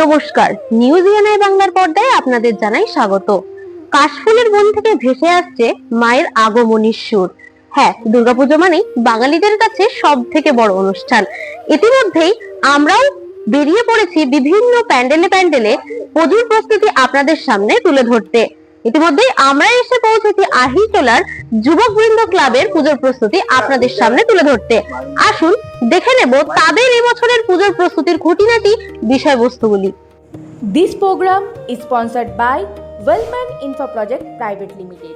নমস্কার। নিউজ ইএনআই বাংলার পর্দায় আপনাদের জানাই স্বাগত। কাশফুলের বন থেকে ভেসে আসছে মায়ের আগমনীর সুর। হ্যাঁ দুর্গাপুজো মানেই বাঙালিদের কাছে সব থেকে বড় অনুষ্ঠান। ইতিমধ্যেই আমরাও বেরিয়ে পড়েছি বিভিন্ন প্যান্ডেলে প্যান্ডেলে। পুজোর প্রস্তুতি আপনাদের সামনে তুলে ধরতে। ইতিমধ্যেই আমরা এসে পৌঁছেছি আহিরটোলার যুবক বৃন্দ ক্লাবের পুজোর প্রস্তুতি আপনাদের সামনে তুলে ধরতে। আসুন দেখে নেব তাদের এবছরের পুজোর প্রস্তুতির খুঁটিনাটি বিষয়বস্তুগুলি। This program is sponsored by Wellman Info Project Private Limited.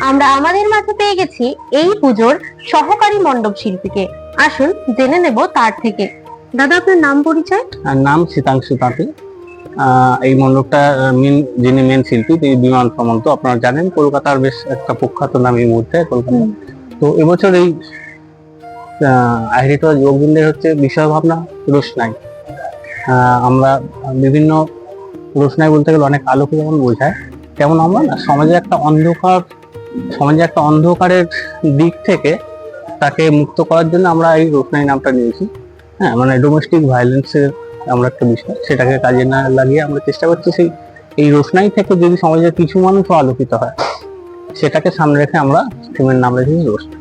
আমরা আমাদের মাঝে পেয়ে গেছি এই পুজোর সহকারী মণ্ডপ শিল্পীকে। আসুন জেনে নেব তার থেকে। দাদা আপনার নাম পরিচয়? আর নাম শীতাংশু তাঁতি। এই মণ্ডপটা মেন যিনি মেন শিল্পী তিনি বিমান সামন্ত আপনারা জানেন কলকাতার বেশ একটা প্রখ্যাত নাম এই মুহূর্তে কলকাতা। তো এবছর এই আহিরিটা যুবকবৃন্দের হচ্ছে বিষয় ভাবনা রোশনাই আমরা বিভিন্ন রোশনাই বলতে গেলে অনেক আলোকে যেমন বোঝায় তেমন আমরা না সমাজে একটা অন্ধকার সমাজে একটা অন্ধকারের দিক থেকে তাকে মুক্ত করার জন্য আমরা এই রোশনাই নামটা নিয়েছি। হ্যাঁ মানে ডোমেস্টিক ভায়োলেন্সের আমরা একটা বিষয় সেটাকে কাজে না লাগিয়ে আমরা চেষ্টা করছি সেই এই রোশনাই থেকে যদি সমাজের কিছু মানুষও আলোকিত হয় সেটাকে সামনে রেখে আমরা থিমের নাম রেখেছি রোশন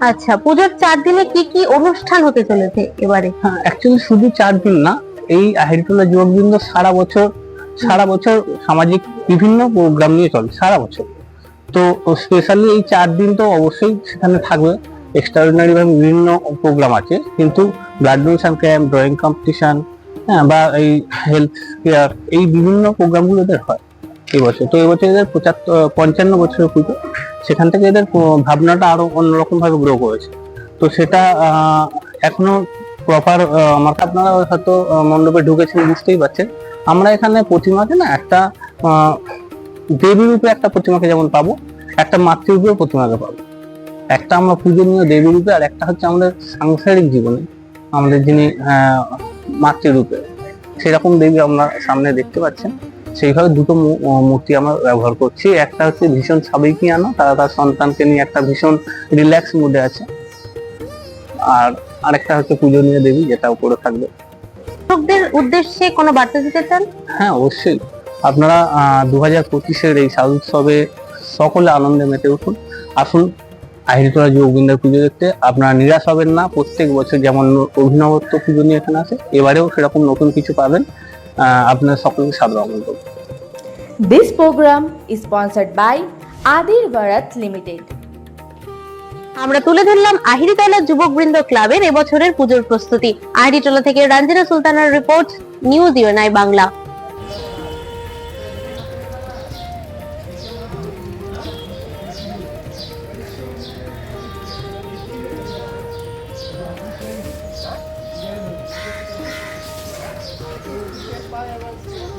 আচ্ছা পুজোর চার দিনে কি কি অনুষ্ঠান হতে চলেছে এবারে? হ্যাঁ অ্যাকচুয়ালি শুধু চার দিন না এই আহিরটোলা যুবকবৃন্দ সারা বছর সারা বছর সামাজিক বিভিন্ন প্রোগ্রাম নিয়ে চলে সারা বছর। তো স্পেশালি এই চার দিন তো অবশ্যই সেখানে থাকবে। এক্সট্রাঅর্ডিনারি ভাবে বিভিন্ন প্রোগ্রাম আছে কিন্তু blood donation camp drawing competition হ্যাঁ বা এই হেলথ কেয়ার এই বিভিন্ন প্রোগ্রামগুলো এদের হয়। এই বছর তো এবছর এদের পঁচাত্তর পঞ্চান্ন বছরের পুজো সেখান থেকে এদের ভাবনাটা আরও অন্যরকমভাবে গ্রো করেছে। তো সেটা এখনও প্রপার আমার আপনারা হয়তো মণ্ডপে ঢুকেছেন বুঝতেই পারছেন। আমরা এখানে প্রতিমাকে না একটা দেবী রূপে একটা প্রতিমাকে যেমন পাবো, একটা মাতৃরূপেও প্রতিমাকে পাবো। একটা আমরা পূজনীয় দেবী রূপে, আর একটা হচ্ছে আমাদের সাংসারিক জীবনে। আমাদের যিনি মাতৃরূপে। সেরকম দেবী আমরা সামনে দেখতে পাচ্ছেন। সেইভাবে দুটো মূর্তি আমরা ব্যবহার করছি। একটা হচ্ছে ভীষণ সাবেকিয়ানা তারা তার সন্তানকে নিয়ে একটা ভীষণ রিল্যাক্স মুডে আছে। আর আরেকটা হচ্ছে পূজনীয় দেবী যেটা উপরে থাকবে। দর্শকদের উদ্দেশ্যে কোনো বার্তা দিতে চান? হ্যাঁ অবশ্যই। আপনারা দু হাজার পঁচিশের এই সাজ উৎসবে সকলে আনন্দে মেতে উঠুন। আসুন আহিরিতলা যুবকবৃন্দের পুজো দেখতে আপনারা নিরাশ হবেন না। প্রত্যেক বছর যেমন অভিনবত্ব পুজো নিয়ে এখানে আসে এবারেও সেরকম নতুন কিছু পাবেন। আপনারা সকলকে সাদর আমন্ত্রণ This program is sponsored by Adir Bharat Limited. আমরা তুলে ধরলাম আহিরিতলা যুবক বৃন্দ ক্লাবের এবছরের পুজোর প্রস্তুতি। আহিরিতলা থেকে Ranjina সুলতানার report news UNI Bangla. Yeah, I want to.